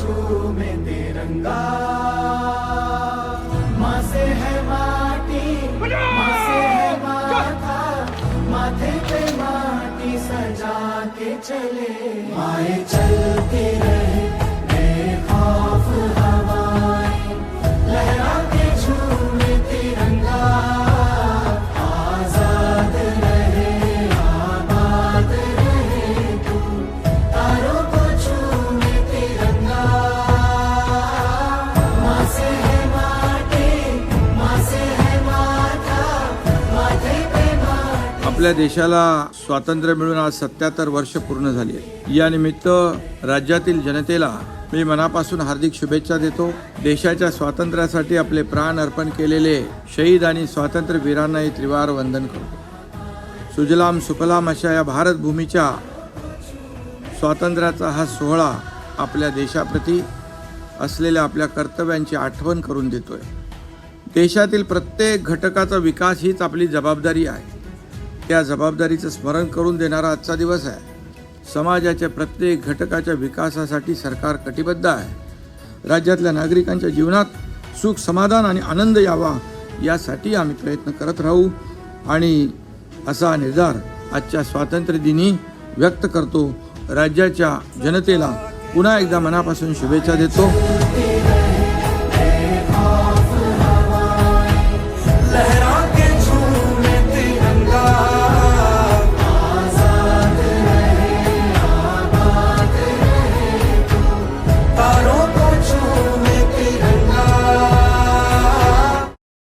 झूमे तिरंगा माँ से है माटी माँ से है माथा माथे पे माटी सजा के चले। माए चलते रहे। आपल्या देशाला स्वातंत्र्य मिळून आज सत्याहत्तर वर्ष पूर्ण झाली आहेत. या निमित्त राज्यातील जनतेला मी मनापासून हार्दिक शुभेच्छा देतो. देशाच्या स्वातंत्र्यासाठी आपले प्राण अर्पण केलेले शहीद आणि स्वातंत्र्यवीरांनाही त्रिवार वंदन करतो. सुजलाम सुफलाम अशा या भारतभूमीच्या स्वातंत्र्याचा हा सोहळा आपल्या देशाप्रती असलेल्या आपल्या कर्तव्यांची आठवण करून देतोय. देशातील प्रत्येक घटकाचा विकास हीच आपली जबाबदारी आहे. त्या जबाबदारीचं स्मरण करून देणारा आजचा दिवस आहे. समाजाच्या प्रत्येक घटकाच्या विकासासाठी सरकार कटिबद्ध आहे. राज्यातल्या नागरिकांच्या जीवनात सुख समाधान आणि आनंद यावा यासाठी आम्ही प्रयत्न करत राहू आणि असा निर्धार आजच्या स्वातंत्र्यदिनी व्यक्त करतो. राज्याच्या जनतेला पुन्हा एकदा मनापासून शुभेच्छा देतो.